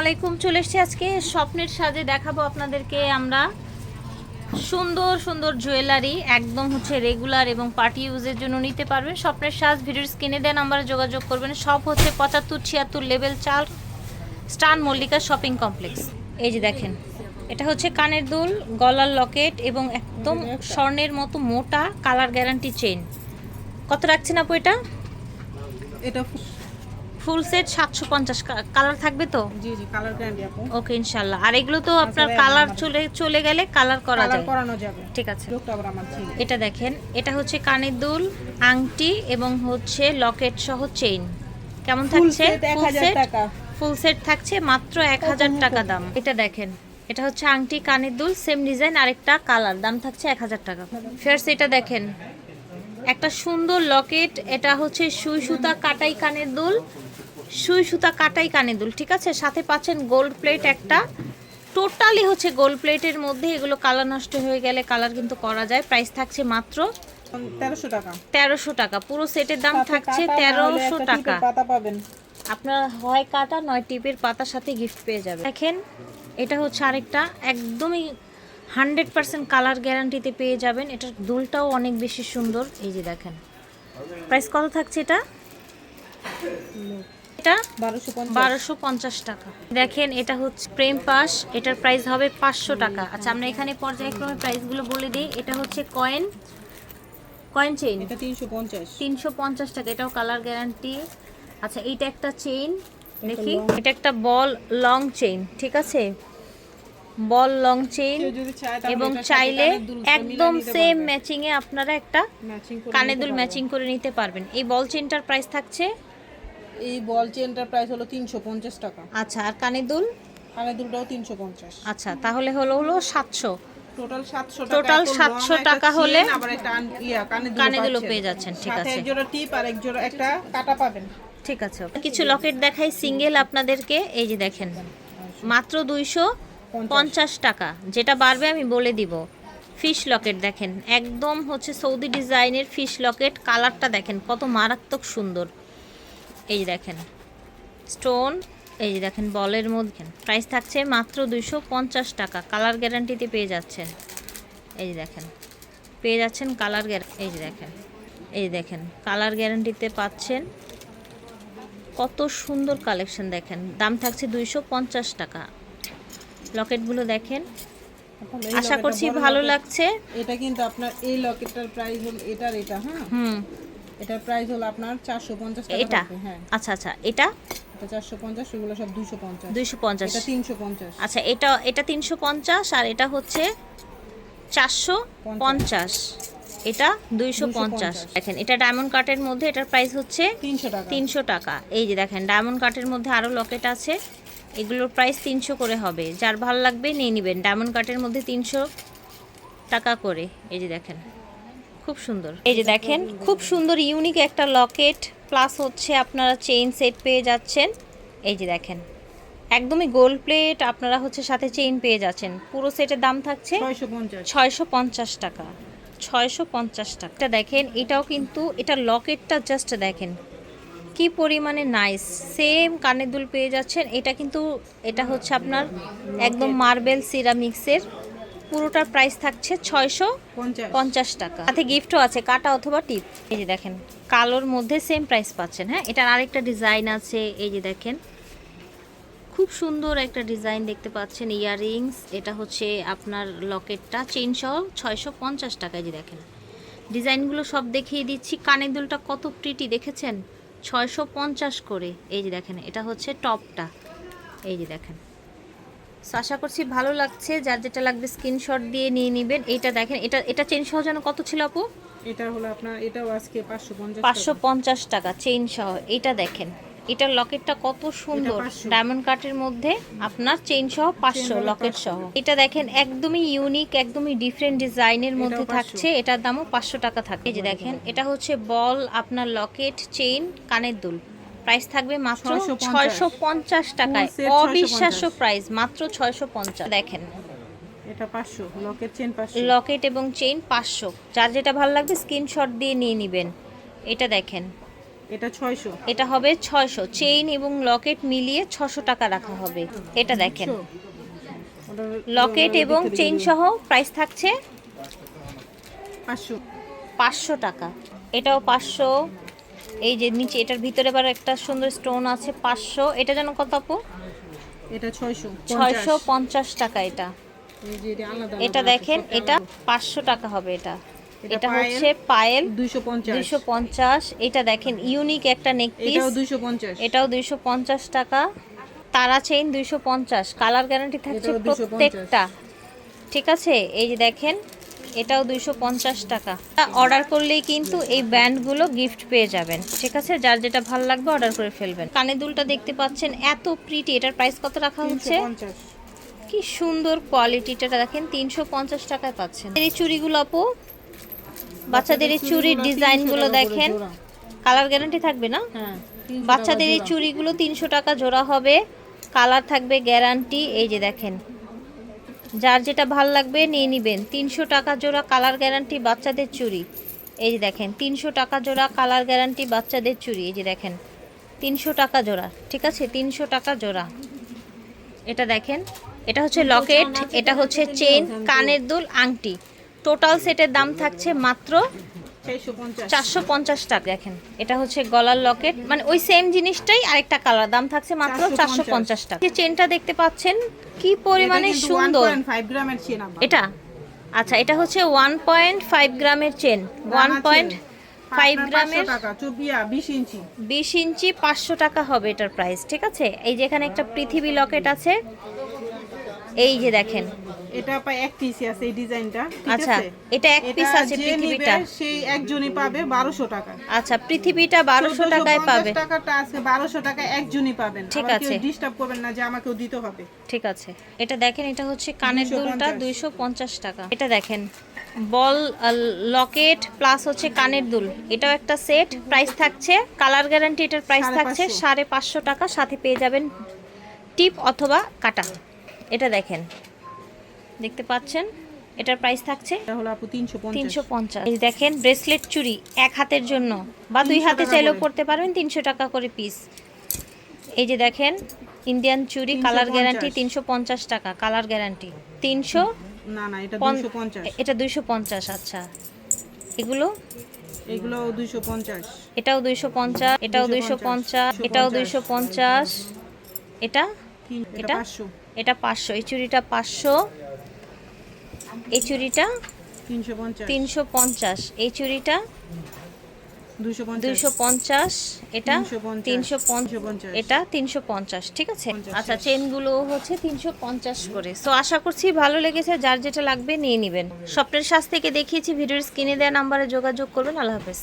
আলাইকুম চলে এসেছি আজকে স্বপ্নের সাজে। দেখাবো আপনাদেরকে আমরা সুন্দর সুন্দর জুয়েলারি, একদম হচ্ছে রেগুলার এবং পার্টি ইউজের জন্য নিতে পারবেন। স্বপ্নের সাজ, ভিডিওর স্ক্রিনে দেন নাম্বারে যোগাযোগ করবেন। সব হচ্ছে পঁচাত্তর, ছিয়াত্তর লেভেল চার স্টান মল্লিকা শপিং কমপ্লেক্স এই যে দেখেন, এটা হচ্ছে কানের দুল, গলার লকেট এবং একদম স্বর্ণের মতো মোটা কালার গ্যারান্টি চেইন কত রাখছেন আপু এটা? এটা ফুল সেট সাতশো পঞ্চাশ। কালার থাকবে তো? জি জি কালার গ্যারান্টি আপু। ওকে ইনশাল্লাহ আর এগুলো তো আপনার কালার চলে চলে গেলে কালার করা যায়। করানো যাবে। ঠিক আছে। এটা দেখেন এটা হচ্ছে কানের দুল আংটি এবং হচ্ছে লকেট সহ চেইন। কেমন ফুল থাকছে? সেট 1000 টাকা। ফুল সেট থাকছে মাত্র এক হাজার টাকা দাম। এটা দেখেন এটা হচ্ছে আংটি কানের দুল সেম ডিজাইন আরেকটা কালার। দাম থাকছে এক হাজার টাকা। ফেয়ার্স এটা দেখেন একটা সুন্দর লকেট এটা হচ্ছে সুই সুতা কাটাই কানের দুল সুই সুতা কাটাই কানের দুল ঠিক আছে? সাথে পাচ্ছেন গোল্ড প্লেট একটা। টোটালি হচ্ছে গোল্ড প্লেটের মধ্যে এগুলো কালার নষ্ট হয়ে গেলে কালার কিন্তু করা যায়। প্রাইস থাকছে মাত্র তেরোশো টাকা। তেরোশো টাকা। পুরো সেটের দাম থাকছে তেরোশো টাকা। পাতা পাবেন। আপনার হয় কাটা নয় টিপের পাতার সাথে গিফট পেয়ে যাবেন। দেখেন এটা হচ্ছে আরেকটা একদমই হান্ড্রেড পার্সেন্ট কালার গ্যারান্টিতে পেয়ে যাবেন। এটার দুলটাও অনেক বেশি সুন্দর। এই যে দেখেন। প্রাইস কত থাকছে এটা? এটা বারোশো পঞ্চাশ টাকা। দেখেন এটা হচ্ছে প্রেম পাস এটার প্রাইস হবে পাঁচশো টাকা। আচ্ছা আমরা এখানে পর্যায়ক্রমে প্রাইসগুলো বলে দিই। এটা হচ্ছে কয়েন কয়েন চেইন এটা তিনশো পঞ্চাশ। তিনশো পঞ্চাশ টাকা এটাও কালার গ্যারান্টি আচ্ছা এইটা একটা চেইন দেখি। এটা একটা বল লং চেইন ঠিক আছে? বল লং চেইন এবং চাইলে একদম সেম পারবে। ম্যাচিং এ আপনারা একটা ম্যাচিং করে কানে দুল ম্যাচিং করে নিতে পারবেন। এই বল চেইনটার প্রাইস থাকছে এই বল চেনটার প্রাইস হলো তিনশো পঞ্চাশ টাকা। আচ্ছা আর কানে দুল? কানের দুলটাও তিনশো পঞ্চাশ। আচ্ছা তাহলে হলো হলো সাতশো। টোটাল সাতশো টোটাল 700 টাকা হলে আবার একটা ইয়া কানে দুলও পেয়ে যাচ্ছেন, ঠিক আছে। এক জোড়া টিপ আর এক জোড়া একটা কাটা পাবেন। ঠিক আছে কিছু লকেট দেখাই সিঙ্গেল আপনাদেরকে। এই যে দেখেন মাত্র দুইশো পঞ্চাশ টাকা। যেটা বাড়বে আমি বলে দিব। ফিশ লকেট দেখেন একদম হচ্ছে সৌদি ডিজাইনের ফিশ লকেট। কালারটা দেখেন কত মারাত্মক সুন্দর। এই দেখেন। স্টোন এই যে দেখেন বলের মধ্যে। প্রাইস থাকছে মাত্র দুইশো পঞ্চাশ টাকা। কালার গ্যারান্টিতে পেয়ে যাচ্ছেন। এই যে দেখেন। পেয়ে যাচ্ছেন কালার এই যে দেখেন। এই দেখেন। কালার গ্যারান্টিতে পাচ্ছেন। কত সুন্দর কালেকশন দেখেন। দাম থাকছে দুইশো পঞ্চাশ টাকা। লকেটগুলো দেখেন। আশা করছি ভালো লাগছে। এটা কিন্তু আপনার এই লকেটটার প্রাইস হলো এটার এটা হ্যাঁ? হুম। এটার প্রাইস হলো আপনার চারশো পঞ্চাশ টাকা এটা? হ্যাঁ। আচ্ছা আচ্ছা এটা? এটা চারশো পঞ্চাশ এগুলো সব দুইশো পঞ্চাশ। দুইশো পঞ্চাশ। এটা তিনশো পঞ্চাশ। আচ্ছা এটা এটা তিনশো পঞ্চাশ আর এটা হচ্ছে চারশো পঞ্চাশ। এটা দুইশো পঞ্চাশ। 250 দেখেন এটা ডায়মন্ড কাটের মধ্যে এটার প্রাইস হচ্ছে তিনশো টাকা। তিনশো টাকা। এই যে দেখেন ডায়মন্ড কাটের মধ্যে আরও লকেট আছে। এগুলোর প্রাইস তিনশো করে হবে। যার ভালো লাগবে নিয়ে নেবেন। ডায়মন্ড কাটের মধ্যে তিনশো টাকা করে। এই যে দেখেন। খুব সুন্দর। এই যে দেখেন খুব সুন্দর ইউনিক একটা লকেট প্লাস হচ্ছে আপনারা চেইন সেট পেয়ে যাচ্ছেন। এই যে দেখেন একদমই গোল্ড প্লেট আপনারা হচ্ছে সাথে চেইন পেয়ে যাচ্ছেন। পুরো সেটের দাম থাকছে ছয়শো পঞ্চাশ। টাকা। ছয়শো পঞ্চাশ টাকা এটা দেখেন এটাও কিন্তু এটা লকেটটা জাস্ট দেখেন। কি পরিমাণে নাইস সেম কানের দুল পেয়ে যাচ্ছেন। এটা কিন্তু এটা হচ্ছে আপনার একদম মার্বেল সিরামিক্সের পুরোটার প্রাইস থাকছে ছয়শো পঞ্চাশ। টাকা। সাথে গিফটও আছে কাটা অথবা টিপ এই যে দেখেন কালোর মধ্যে সেম প্রাইস পাচ্ছেন হ্যাঁ? এটার আরেকটা ডিজাইন আছে এই যে দেখেন। খুব সুন্দর একটা ডিজাইন দেখতে পাচ্ছেন ইয়াররিংস এটা হচ্ছে আপনার লকেটটা চেইন সহ ছয়শো পঞ্চাশ টাকায় যে দেখেন। ডিজাইনগুলো সব দেখিয়ে দিচ্ছি। কানের দুলটা কত প্রিটি দেখেছেন? ছয়শো পঞ্চাশ করে এই যে দেখেন এটা হচ্ছে টপটা এই যে দেখেন। So, আশা করছি ভালো লাগছে। যার যেটা লাগবে স্ক্রিনশট দিয়ে নিয়ে নেবেন। এইটা দেখেন এটা এটা চেইন সহ যেন কত ছিল আপু? এটা হলো আপনার এটাও আজকে পাঁচশো পঞ্চাশ পাঁচশো পঞ্চাশ টাকা চেইন সহ। এটা দেখেন এটার লকেটটা কত সুন্দর। ডায়মন্ড কাটের মধ্যে আপনার চেইন সহ পাঁচশো লকেট সহ। এটা দেখেন একদমই ইউনিক একদমই ডিফারেন্ট ডিজাইনের মধ্যে থাকছে। এটার দামও পাঁচশো টাকা থাকে এই যে দেখেন এটা হচ্ছে বল আপনার লকেট চেইন কানের দুল। প্রাইস থাকবে মাত্র ছয়শো পঞ্চাশ। টাকায়। Full set 650 অবিশ্বাস্য প্রাইস মাত্র ছয়শো পঞ্চাশ। দেখেন। এটা পাঁচশো লকেট চেন পাঁচশো। লকেট এবং চেইন পাঁচশো। যার যেটা ভালো লাগবে স্ক্রিনশট দিয়ে নিয়ে নেবেন। এটা দেখেন। এটা ছয়শো। এটা হবে ছয়শো। চেইন এবং লকেট মিলিয়ে ছশো টাকা রাখা হবে। এটা দেখেন। লকেট এবং চেইন সহ প্রাইস থাকছে পাঁচশো। পাঁচশো টাকা। এটাও পাঁচশো। এই যে নিচে এটার ভিতরে আবার একটা সুন্দর স্টোন আছে পাঁচশো। এটা যেন কত আপু? এটা ছয়শো ছয়শো পঞ্চাশ। টাকা এটা। এটা দেখেন এটা পাঁচশো টাকা হবে এটা। এটা হচ্ছে পায়েল। দুইশো পঞ্চাশ। এটা দেখেন ইউনিক একটা নেক পিস এটাও দুইশো পঞ্চাশ। টাকা। তারা চেইন দুইশো পঞ্চাশ। কালার গ্যারান্টি থাকছে প্রত্যেকটা। ঠিক আছে? এই যে দেখেন এটাও দুইশো পঞ্চাশ টাকা। অর্ডার করলেই কিন্তু এই ব্যান্ডগুলো গিফট পেয়ে যাবেন। ঠিক আছে? যার যেটা ভালো লাগবে অর্ডার করে ফেলবেন। কানের দুলটা দেখতে পাচ্ছেন এত প্রিটি এটার প্রাইস কত রাখা হচ্ছে? কি সুন্দর কোয়ালিটিটা দেখেন তিনশো পঞ্চাশ টাকায় পাচ্ছেন। এই চুড়িগুলো আপু? বাচ্চাদের এই চুড়ির ডিজাইনগুলো দেখেন। কালার গ্যারান্টি থাকবে না? হ্যাঁ বাচ্চাদের এই চুড়িগুলো তিনশো টাকা জোড়া হবে। কালার থাকবে গ্যারান্টি এই যে দেখেন যার যেটা ভালো লাগবে নিয়ে নেবেন। তিনশো টাকা জোড়া কালার গ্যারান্টি বাচ্চাদের চুড়ি। এই যে দেখেন তিনশো টাকা জোড়া কালার গ্যারান্টি বাচ্চাদের চুড়ি এই যে দেখেন। তিনশো টাকা জোড়া ঠিক আছে? তিনশো টাকা জোড়া। এটা দেখেন এটা হচ্ছে লকেট এটা হচ্ছে চেন কানের দুল আংটি। টোটাল সেটের দাম থাকছে মাত্র চারশো পঞ্চাশ। টাকা দেখেন। এটা হচ্ছে গলার লকেট। মানে ওই সেম জিনিসটাই আরেকটা কালার দাম থাকছে মাত্র চারশো পঞ্চাশ। টাকা। চেনটা দেখতে পাচ্ছেন কি পরিমাণে সুন্দর। এটা? আচ্ছা এটা হচ্ছে ওয়ান পয়েন্ট ফাইভ গ্রামের চেন ওয়ান পয়েন্ট ফাইভ গ্রামের বিশ ইঞ্চি। বিশ ইঞ্চি পাঁচশো টাকা হবে এটার প্রাইস ঠিক আছে? এই যে এখানে একটা পৃথিবী লকেট আছে। এই যে দেখেন। এটা এক পিসি আছে এই ডিজাইনটা আচ্ছা, এটা এক piece আছে পৃথিবীটা। সেই একজনই পাবে বারোশো টাকা। আচ্ছা পৃথিবীটা বারোশো টাকায় 1450 পাবে। টাকাটা আছে বারোশো টাকা একজনই পাবেন। ঠিক আছে। ডিস্টার্ব করবেন না যে আমাকেও দিতে হবে। ঠিক আছে। এটা দেখেন এটা হচ্ছে কানের দুলটা দুইশো পঞ্চাশ টাকা। এটা দেখেন বল লকেট প্লাস হচ্ছে কানের দুল। এটাও একটা সেট প্রাইস থাকছে কালার গ্যারান্টি এটার প্রাইস থাকছে সাড়ে পাঁচশো টাকা সাথে পেয়ে যাবেন টিপ অথবা কাটা। এটা দেখেন। দেখতে পাচ্ছেন? এটার প্রাইস থাকছে তিনশো পঞ্চাশ। এই দেখেন ব্রেসলেট চুড়ি এক হাতের জন্য। বা দুই হাতে চাইলেও করে। পড়তে পারবেন তিনশো টাকা করে পিস এই যে দেখেন ইন্ডিয়ান চুড়ি কালার গ্যারান্টি তিনশো পঞ্চাশ টাকা কালার গ্যারান্টি তিনশো না না এটা দুইশো পঞ্চাশ। এটা দুইশো পঞ্চাশ আচ্ছা। এগুলো? এগুলো দুইশো পঞ্চাশ। এটাও দুইশো পঞ্চাশ এটাও দুইশো পঞ্চাশ। এটাও দুইশো পঞ্চাশ। এটা? এটা এটা? পাঁচশো। এটা পাঁচশো এই চুড়িটা পাঁচশো এই চুড়িটা তিনশো পঞ্চাশ। এই চুড়িটা দুইশো পঞ্চাশ। এটা তিনশো 350 এটা তিনশো পঞ্চাশ ঠিক আছে? আচ্ছা চেনগুলো হচ্ছে তিনশো পঞ্চাশ করে। তো আশা করছি ভালো লেগেছে যার যেটা লাগবে নিয়ে নেবেন। স্বপ্নের শ্বাস থেকে দেখিয়েছি ভিডিওর স্ক্রিনে দেওয়া নাম্বারে যোগাযোগ করবেন। আল্লাহ হাফেজ।